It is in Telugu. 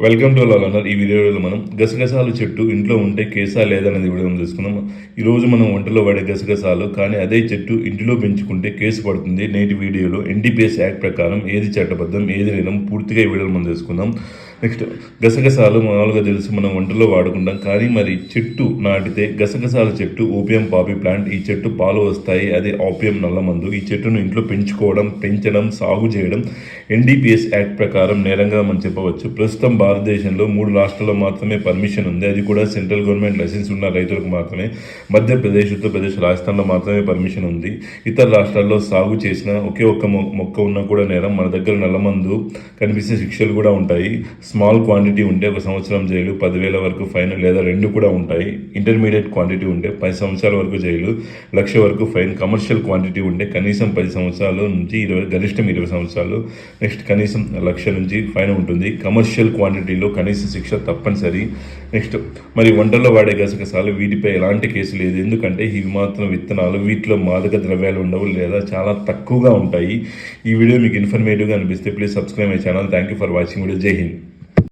వెల్కమ్ టు లాల్ ఈ వీడియోలో మనం గసగసాలు చెట్టు ఇంట్లో ఉంటే కేసా లేదనేది వీడియో తెలుసుకుందాం ఈ రోజు మనం వంటలో వాడే గసగసాలు కానీ అదే చెట్టు ఇంటిలో పెంచుకుంటే కేసు పడుతుంది. నేటి వీడియోలో ఎన్డీపీఎస్ యాక్ట్ ప్రకారం ఏది చట్టబద్ధం ఏది నేరం పూర్తిగా ఈ వీడియోలో మనం తెలుసుకుందాం. నెక్స్ట్ గసగసాలు మామూలుగా తెలుసు మనం వంటలో వాడుకుంటాం. కానీ మరి చెట్టు నాటితే గసగసాల చెట్టు ఓపియం పాపీ ప్లాంట్ ఈ చెట్టు పాలు వస్తాయి. అది ఓపియం నల్లమందు ఈ చెట్టును ఇంట్లో పెంచుకోవడం పెంచడం సాగు చేయడం ఎన్డీపీఎస్ యాక్ట్ ప్రకారం నేరంగా మనం చెప్పవచ్చు. ప్రస్తుతం భారతదేశంలో మూడు రాష్ట్రాల్లో మాత్రమే పర్మిషన్ ఉంది. అది కూడా సెంట్రల్ గవర్నమెంట్ లైసెన్స్ ఉన్న రైతులకు మాత్రమే. మధ్యప్రదేశ్ ఉత్తరప్రదేశ్ రాజస్థాన్లో మాత్రమే పర్మిషన్ ఉంది. ఇతర రాష్ట్రాల్లో సాగు చేసిన ఒకే ఒక్క మొ- మొక్క ఉన్నా కూడా నేరం. మన దగ్గర నల్లమందు కనిపిస్తే శిక్షలు కూడా ఉంటాయి. స్మాల్ క్వాంటిటీ ఉంటే ఒక సంవత్సరం జైలు పదివేల వరకు ఫైన్ లేదా రెండు కూడా ఉంటాయి. ఇంటర్మీడియట్ క్వాంటిటీ ఉంటే పది సంవత్సరాల వరకు జైలు లక్ష వరకు ఫైన్. కమర్షియల్ క్వాంటిటీ ఉంటే కనీసం పది సంవత్సరాల నుంచి ఇరవై గరిష్టం ఇరవై సంవత్సరాలు. నెక్స్ట్ కనీసం లక్ష నుంచి ఫైన్ ఉంటుంది. కమర్షియల్ క్వాంటిటీలో కనీస శిక్ష తప్పనిసరి. నెక్స్ట్ మరి వంటల్లో వాడే గసగసాలు వీటిపై ఎలాంటి కేసు లేదు. ఎందుకంటే ఇవి మాత్రం విత్తనాలు వీటిలో మాదక ద్రవ్యాలు ఉండవు లేదా చాలా తక్కువగా ఉంటాయి. ఈ వీడియో మీకు ఇన్ఫర్మేటివ్గా అనిపిస్తే please subscribe my channel. Thank you for watching video. జై హింద్.